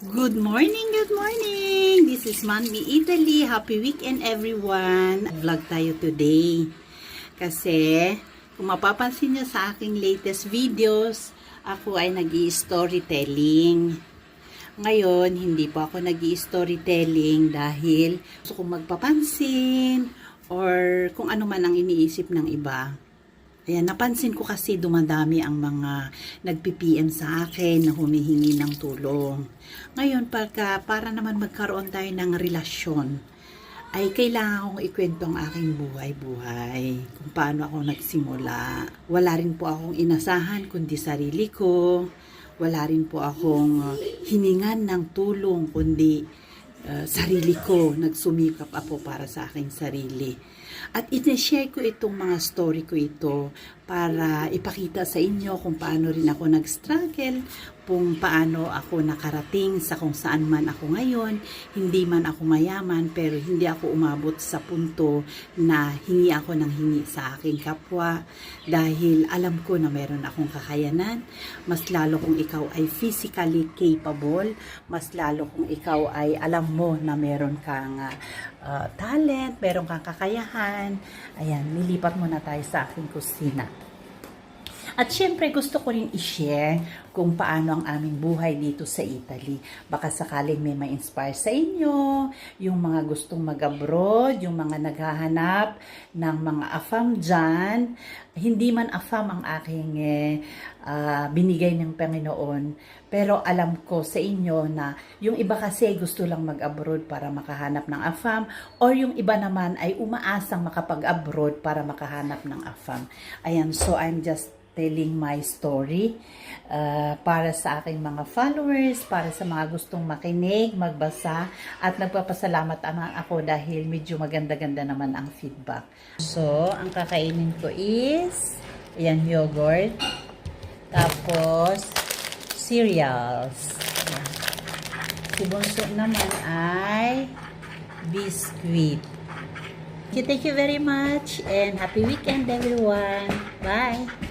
Good morning, good morning! This is Manmi Italy. Happy weekend everyone! Vlog tayo today. Kasi, kung mapapansin nyo sa aking latest videos, ako ay nag storytelling Ngayon, hindi po ako nag storytelling dahil gusto kong magpapansin or kung ano man ang iniisip ng iba. Ayan, napansin ko kasi dumadami ang mga nagpi-PM sa akin na humihingi ng tulong. Ngayon, pagka, para naman magkaroon tayo ng relasyon, ay kailangan kong ikwento ang aking buhay-buhay. Kung paano ako nagsimula. Wala rin po akong inasahan kundi sarili ko. Wala rin po akong hiningan ng tulong kundi uh, sarili ko. Nagsumikap ako para sa aking sarili. At iti-share ko itong mga story ko ito para ipakita sa inyo kung paano rin ako nag-struggle, kung paano ako nakarating sa kung saan man ako ngayon. Hindi man ako mayaman pero hindi ako umabot sa punto na hingi ako ng hingi sa aking kapwa dahil alam ko na meron akong kakayanan. Mas lalo kung ikaw ay physically capable, mas lalo kung ikaw ay alam mo na meron kang uh, talent, meron kang kakayahan. Ayan, nilipat mo na tayo sa aking kusina. At syempre gusto ko rin i-share kung paano ang aming buhay dito sa Italy. Baka sakaling may ma-inspire sa inyo, yung mga gustong mag-abroad, yung mga naghahanap ng mga afam dyan. Hindi man afam ang aking eh, uh, binigay ng Panginoon, pero alam ko sa inyo na yung iba kasi gusto lang mag-abroad para makahanap ng afam or yung iba naman ay umaasang makapag-abroad para makahanap ng afam. Ayan, so I'm just telling my story uh, para sa aking mga followers, para sa mga gustong makinig, magbasa, at nagpapasalamat naman ako dahil medyo maganda-ganda naman ang feedback. So, ang kakainin ko is, ayan, yogurt, tapos, cereals. Ayan. Si Bunso naman ay biscuit. Okay, thank you very much and happy weekend everyone. Bye!